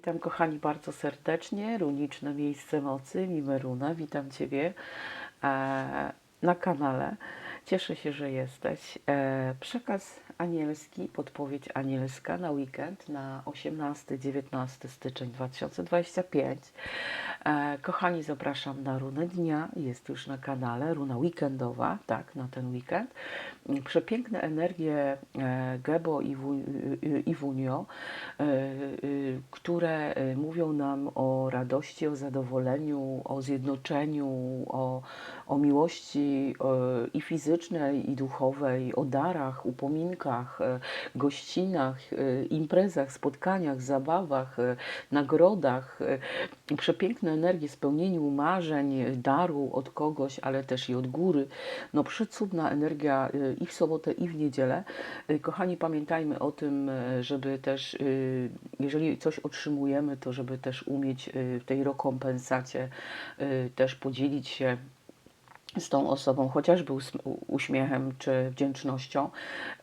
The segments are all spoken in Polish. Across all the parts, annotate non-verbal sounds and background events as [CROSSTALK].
Witam kochani bardzo serdecznie, runiczne miejsce mocy, Mimeruna, witam Ciebie e, na kanale. Cieszę się, że jesteś. E, przekaz anielski, podpowiedź anielska na weekend na 18-19 styczeń 2025. E, kochani, zapraszam na runę dnia, jest już na kanale, runa weekendowa, tak, na ten weekend. Przepiękne energie e, Gebo i, Wu, i Wunio, e, które mówią nam o radości, o zadowoleniu, o zjednoczeniu, o, o miłości i fizycznej, i duchowej, o darach, upominkach, e, gościnach, e, imprezach, spotkaniach, zabawach, e, nagrodach. Przepiękne energie, spełnieniu marzeń, daru od kogoś, ale też i od góry. No przecudna energia i w sobotę, i w niedzielę. Kochani, pamiętajmy o tym, żeby też, jeżeli coś otrzymujemy, to żeby też umieć w tej rekompensacie też podzielić się z tą osobą, chociażby uśmiechem czy wdzięcznością,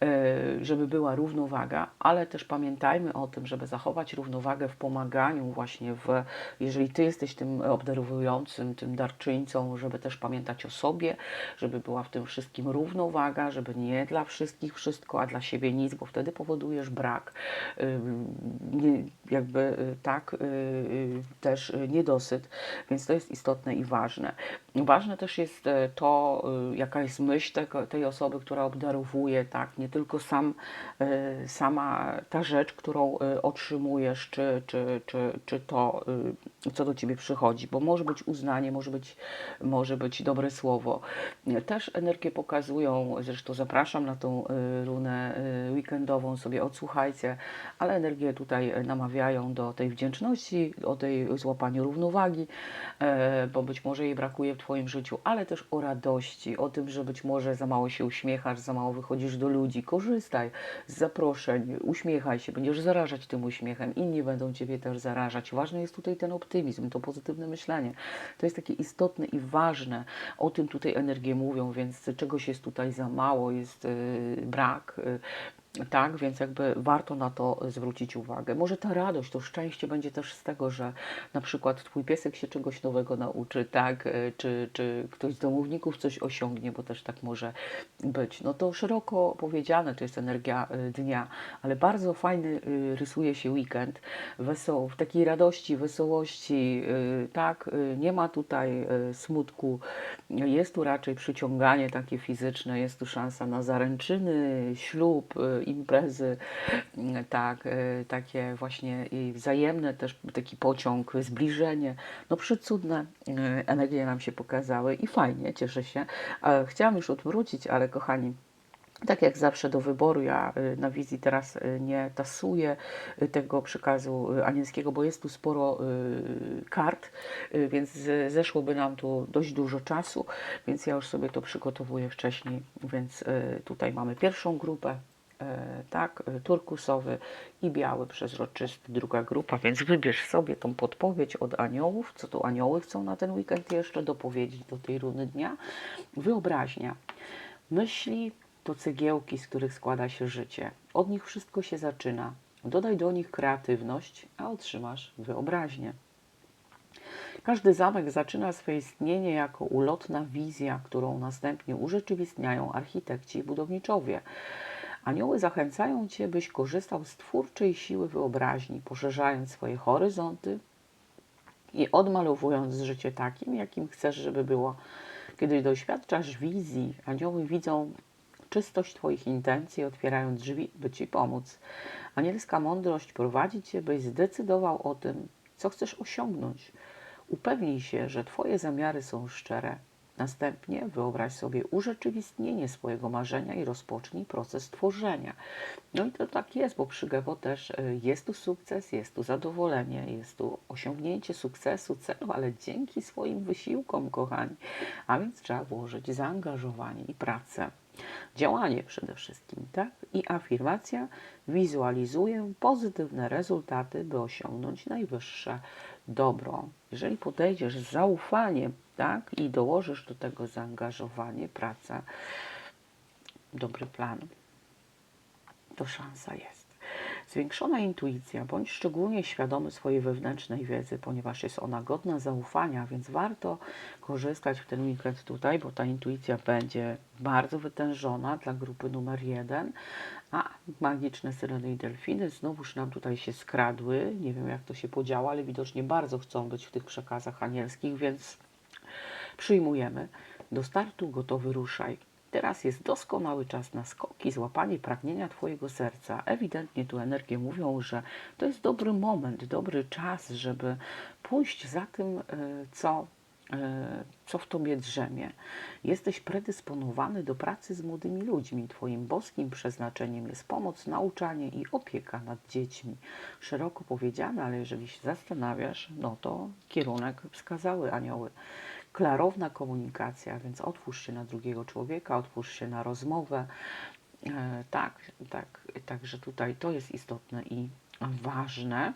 e, żeby była równowaga, ale też pamiętajmy o tym, żeby zachować równowagę w pomaganiu właśnie w, jeżeli Ty jesteś tym obdarowującym, tym darczyńcą, żeby też pamiętać o sobie, żeby była w tym wszystkim równowaga, żeby nie dla wszystkich wszystko, a dla siebie nic, bo wtedy powodujesz brak, y, jakby y, tak, y, y, też y, niedosyt, więc to jest istotne i ważne. Ważne też jest e, to, y, jaka jest myśl tej osoby, która obdarowuje, tak, nie tylko sam, e, sama ta rzecz, którą e, otrzymujesz, czy, czy, czy, czy to, co do ciebie przychodzi, bo może być uznanie, może być, może być dobre słowo. Też energię pokazują, zresztą zapraszam na tą runę weekendową, sobie odsłuchajcie, ale energie tutaj e, namawiają do tej wdzięczności, o tej złapaniu równowagi, e, bo być może jej brakuje w Twoim życiu, ale też o radości, o tym, że być może za mało się uśmiechasz, za mało wychodzisz do ludzi. Korzystaj z zaproszeń, uśmiechaj się, będziesz zarażać tym uśmiechem, inni będą Ciebie też zarażać. Ważny jest tutaj ten optymizm, to pozytywne myślenie. To jest takie istotne i ważne. O tym tutaj energie mówią, więc czegoś jest tutaj za mało, jest y, brak. y, tak, więc jakby warto na to zwrócić uwagę. Może ta radość, to szczęście będzie też z tego, że na przykład twój piesek się czegoś nowego nauczy, tak, e, czy, czy ktoś z domowników coś osiągnie, bo też tak może być. No to szeroko powiedziane, to jest energia e, dnia, ale bardzo fajny e, rysuje się weekend, wesoł, w takiej radości, wesołości, tak, nie ma tutaj smutku, jest tu raczej przyciąganie takie fizyczne, jest tu szansa na zaręczyny, ślub, imprezy, mm, tak, e, takie właśnie wzajemne też taki pociąg, zbliżenie. No przecudne e, energie nam się pokazały i fajnie, cieszę się. E, Chciałam już odwrócić, ale kochani, tak jak zawsze do wyboru, ja y, na wizji teraz nie tasuję tego przekazu anielskiego, bo jest tu sporo kart, więc zeszłoby nam tu dość dużo czasu, więc ja już sobie to przygotowuję wcześniej, więc tutaj mamy pierwszą grupę, tak, y, turkusowy i biały przezroczysty, druga grupa, więc wybierz sobie tą podpowiedź od aniołów, co tu anioły chcą na ten weekend jeszcze dopowiedzieć do tej runy dnia. Wyobraźnia. Myśli to cegiełki, z których składa się życie. Od nich wszystko się zaczyna. Dodaj do nich kreatywność, a otrzymasz wyobraźnię. Każdy zamek zaczyna swe istnienie jako ulotna wizja, którą następnie urzeczywistniają architekci i budowniczowie. Anioły zachęcają Cię, byś korzystał z twórczej siły wyobraźni, poszerzając swoje horyzonty i odmalowując życie takim, jakim chcesz, żeby było. Kiedy doświadczasz wizji, anioły widzą czystość Twoich intencji, otwierają drzwi, by Ci pomóc. Anielska mądrość prowadzi Cię, byś zdecydował o tym, co chcesz osiągnąć. Upewnij się, że Twoje zamiary są szczere. Następnie wyobraź sobie urzeczywistnienie swojego marzenia i rozpocznij proces tworzenia. No i to tak jest, bo przy też y, jest tu sukces, jest tu zadowolenie, jest tu osiągnięcie sukcesu, celu, ale dzięki swoim wysiłkom, kochani. A więc trzeba włożyć zaangażowanie i pracę. Działanie przede wszystkim, tak? I afirmacja. Wizualizuję pozytywne rezultaty, by osiągnąć najwyższe dobro. Jeżeli podejdziesz z zaufaniem, tak? I dołożysz do tego zaangażowanie, pracę, dobry plan, to szansa jest. Zwiększona intuicja, bądź szczególnie świadomy swojej wewnętrznej wiedzy, ponieważ jest ona godna zaufania, więc warto korzystać w ten weekend tutaj, bo ta intuicja będzie bardzo wytężona dla grupy numer jeden. A magiczne syreny i delfiny znowuż nam tutaj się skradły. Nie wiem jak to się podziało, ale widocznie bardzo chcą być w tych przekazach anielskich, więc przyjmujemy. Do startu gotowy ruszaj. Teraz jest doskonały czas na skoki, złapanie pragnienia Twojego serca. Ewidentnie tu energie mówią, że to jest dobry moment, dobry czas, żeby pójść za tym, e, co, co w Tobie drzemie. Jesteś predysponowany do pracy z młodymi ludźmi. Twoim boskim przeznaczeniem jest pomoc, nauczanie i opieka nad dziećmi. Szeroko powiedziane, ale jeżeli się zastanawiasz, no to kierunek wskazały anioły klarowna komunikacja, więc otwórz się na drugiego człowieka, otwórz się na rozmowę. E, tak, tak, także tutaj to jest istotne i ważne.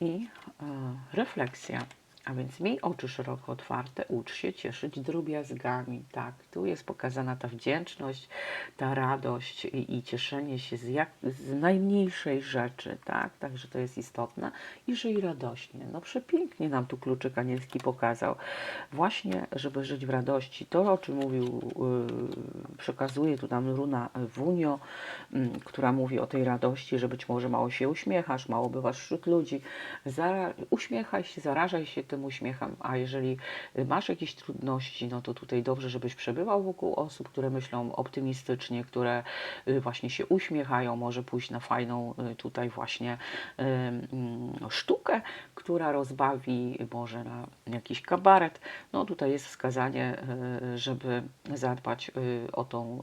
I e, refleksja. A więc miej oczy szeroko otwarte, ucz się cieszyć drobiazgami. Tak, tu jest pokazana ta wdzięczność, ta radość i, i cieszenie się z, jak, z najmniejszej rzeczy. Tak, także to jest istotne. I żyj radośnie. No przepięknie nam tu kluczyk anielski pokazał. Właśnie, żeby żyć w radości. To, o czym mówił, yy, przekazuje tu nam runa Wunio, yy, która mówi o tej radości, że być może mało się uśmiechasz, mało bywasz wśród ludzi. Zara uśmiechaj się, zarażaj się uśmiechem, a jeżeli masz jakieś trudności, no to tutaj dobrze, żebyś przebywał wokół osób, które myślą optymistycznie, które y, właśnie się uśmiechają, może pójść na fajną y, tutaj właśnie y, sztukę, która rozbawi, może na jakiś kabaret. No tutaj jest wskazanie, żeby zadbać o tą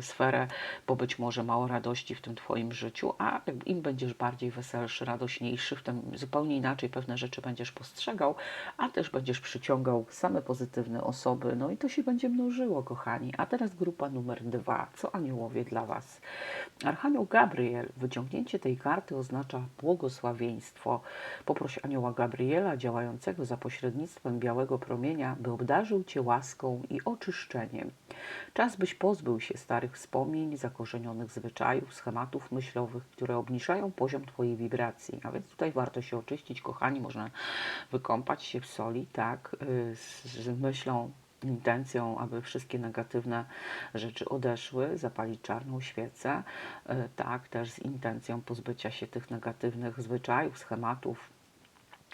sferę, bo być może mało radości w tym Twoim życiu, a im będziesz bardziej weselszy, radośniejszy, w tym zupełnie inaczej pewne rzeczy będziesz postrzegał, a też będziesz przyciągał same pozytywne osoby, no i to się będzie mnożyło, kochani. A teraz grupa numer dwa. Co aniołowie dla Was? Archanioł Gabriel, wyciągnięcie tej karty oznacza błogosławieństwo. Poproś anioła Gabriela, działającego za pośrednictwem białego promienia, by obdarzył Cię łaską i oczyszczeniem. Czas, byś pozbył się starych wspomnień, zakorzenionych zwyczajów, schematów myślowych, które obniżają poziom Twojej wibracji. A więc tutaj warto się oczyścić, kochani, można wykąpać się w soli, tak, y, z, z myślą, intencją, aby wszystkie negatywne rzeczy odeszły, zapalić czarną świecę, y, tak, też z intencją pozbycia się tych negatywnych zwyczajów, schematów,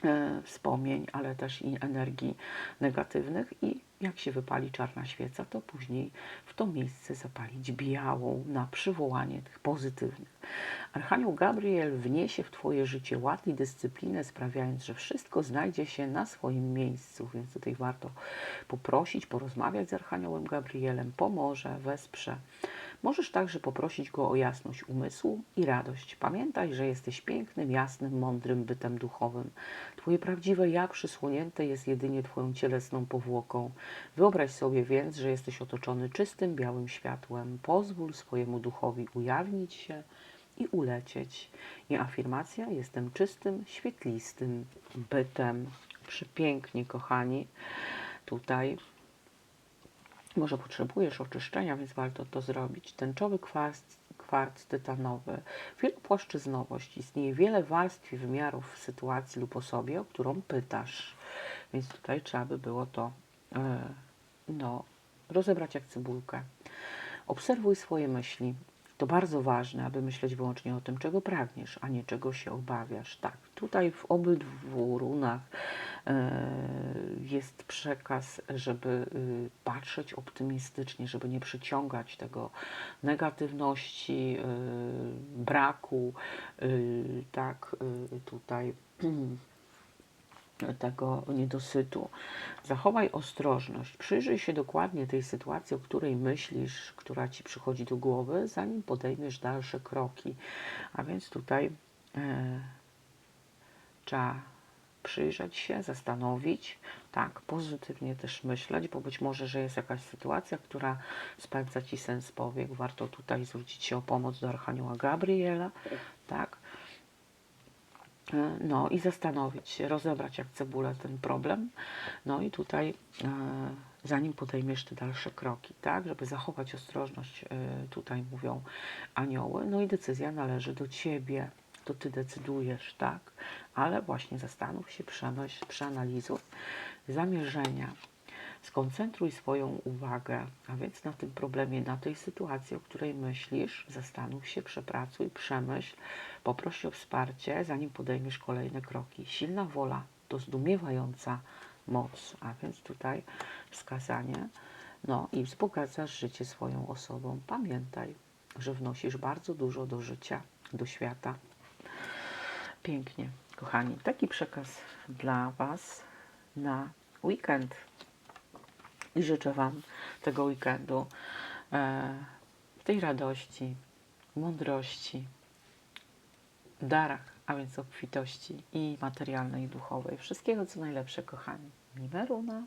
y, wspomnień, ale też i energii negatywnych i jak się wypali czarna świeca, to później w to miejsce zapalić białą na przywołanie tych pozytywnych. Archanioł Gabriel wniesie w Twoje życie ład i dyscyplinę, sprawiając, że wszystko znajdzie się na swoim miejscu, więc tutaj warto poprosić, porozmawiać z Archaniołem Gabrielem, pomoże, wesprze. Możesz także poprosić go o jasność umysłu i radość. Pamiętaj, że jesteś pięknym, jasnym, mądrym bytem duchowym. Twoje prawdziwe ja przysłonięte jest jedynie Twoją cielesną powłoką. Wyobraź sobie więc, że jesteś otoczony czystym, białym światłem. Pozwól swojemu duchowi ujawnić się i ulecieć. I afirmacja: Jestem czystym, świetlistym bytem. Przepięknie, kochani. Tutaj może potrzebujesz oczyszczenia, więc warto to zrobić. Tęczowy kwarc, kwarc tytanowy. Wielopłaszczyznowość. Istnieje wiele warstw i wymiarów sytuacji lub osobie, o którą pytasz. Więc tutaj trzeba by było to e, no, rozebrać jak cebulkę. Obserwuj swoje myśli. To bardzo ważne, aby myśleć wyłącznie o tym, czego pragniesz, a nie czego się obawiasz. Tak, tutaj w obydwu runach e, jest przekaz, żeby y, patrzeć optymistycznie, żeby nie przyciągać tego negatywności, y, braku, y, tak, tutaj [CLEARS THROAT] tego niedosytu. Zachowaj ostrożność. Przyjrzyj się dokładnie tej sytuacji, o której myślisz, która ci przychodzi do głowy, zanim podejmiesz dalsze kroki. A więc tutaj e, trzeba przyjrzeć się, zastanowić, tak, pozytywnie też myśleć, bo być może, że jest jakaś sytuacja, która spędza ci sens powiek. Warto tutaj zwrócić się o pomoc do Archanioła Gabriela, tak No i zastanowić się, rozebrać jak cebulę ten problem. No i tutaj, e, zanim podejmiesz te dalsze kroki, tak, żeby zachować ostrożność, e, tutaj mówią anioły, no i decyzja należy do Ciebie, to Ty decydujesz, tak, ale właśnie zastanów się, przeanalizuj zamierzenia, skoncentruj swoją uwagę, a więc na tym problemie, na tej sytuacji, o której myślisz, zastanów się, przepracuj, przemyśl, poproś o wsparcie, zanim podejmiesz kolejne kroki. Silna wola to zdumiewająca moc, a więc tutaj wskazanie, no i wzbogacasz życie swoją osobą. Pamiętaj, że wnosisz bardzo dużo do życia, do świata. Pięknie, kochani. Taki przekaz dla Was na weekend. I życzę Wam tego weekendu e, tej radości, mądrości, darach, a więc obfitości i materialnej, i duchowej. Wszystkiego, co najlepsze, kochani. Mimeruna.